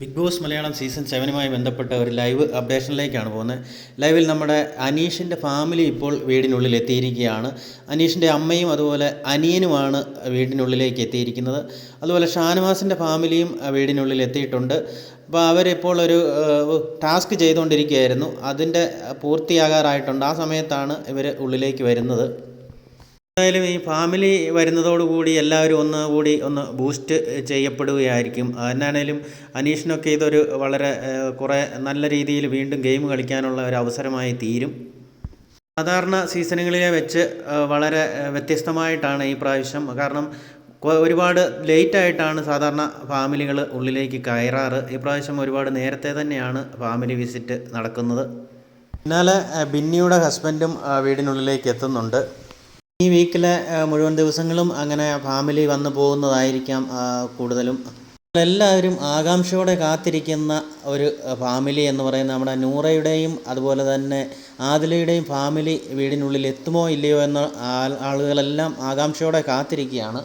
Big boss Malayalam season സെവനുമായി ബന്ധപ്പെട്ട ഒരു ലൈവ് അപ്ഡേഷനിലേക്കാണ് പോകുന്നത്. ലൈവിൽ നമ്മുടെ അനീഷിന്റെ ഫാമിലി ഇപ്പോൾ വീടിനുള്ളിൽ എത്തിയിരിക്കുകയാണ്. അനീഷിന്റെ അമ്മയും അതുപോലെ അനിയനുമാണ് വീടിനുള്ളിലേക്ക് എത്തിയിരിക്കുന്നത്. അതുപോലെ ഷാനവാസിന്റെ ഫാമിലിയും വീടിനുള്ളിൽ എത്തിയിട്ടുണ്ട്. അപ്പോൾ അവരിപ്പോൾ ഒരു ടാസ്ക് ചെയ്തുകൊണ്ടിരിക്കുകയായിരുന്നു. അതിന്റെ പൂർത്തിയാകാറായിട്ടുണ്ട്. ആ സമയത്താണ് ഇവർ ഉള്ളിലേക്ക് വരുന്നത്. എന്തായാലും ഈ ഫാമിലി വരുന്നതോടുകൂടി എല്ലാവരും ഒന്ന് കൂടി ഒന്ന് ബൂസ്റ്റ് ചെയ്യപ്പെടുകയായിരിക്കും. എന്നാണേലും അനീഷിനൊക്കെ ഇതൊരു വളരെ കുറേ നല്ല രീതിയിൽ വീണ്ടും ഗെയിം കളിക്കാനുള്ള ഒരു അവസരമായി തീരും. സാധാരണ സീസണുകളിലെ വെച്ച് വളരെ വ്യത്യസ്തമായിട്ടാണ് ഈ പ്രാവശ്യം. കാരണം ഒരുപാട് ലേറ്റായിട്ടാണ് സാധാരണ ഫാമിലികൾ ഉള്ളിലേക്ക് കയറാറ്. ഈ പ്രാവശ്യം ഒരുപാട് നേരത്തെ തന്നെയാണ് ഫാമിലി വിസിറ്റ് നടക്കുന്നത്. പിന്നാലെ ബിന്നിയുടെ ഹസ്ബൻഡും വീടിനുള്ളിലേക്ക് എത്തുന്നുണ്ട്. ഈ വീക്കിലെ മുഴുവൻ ദിവസങ്ങളും അങ്ങനെ ഫാമിലി വന്നു പോകുന്നതായിരിക്കാം കൂടുതലും. എല്ലാവരും ആകാംക്ഷയോടെ കാത്തിരിക്കുന്ന ഒരു ഫാമിലി എന്ന് പറയുന്ന നമ്മുടെ നൂറയുടെയും അതുപോലെ തന്നെ ആദിലയുടെയും ഫാമിലി വീടിനുള്ളിൽ എത്തുമോ ഇല്ലയോ എന്ന ആളുകളെല്ലാം ആകാംക്ഷയോടെ കാത്തിരിക്കുകയാണ്.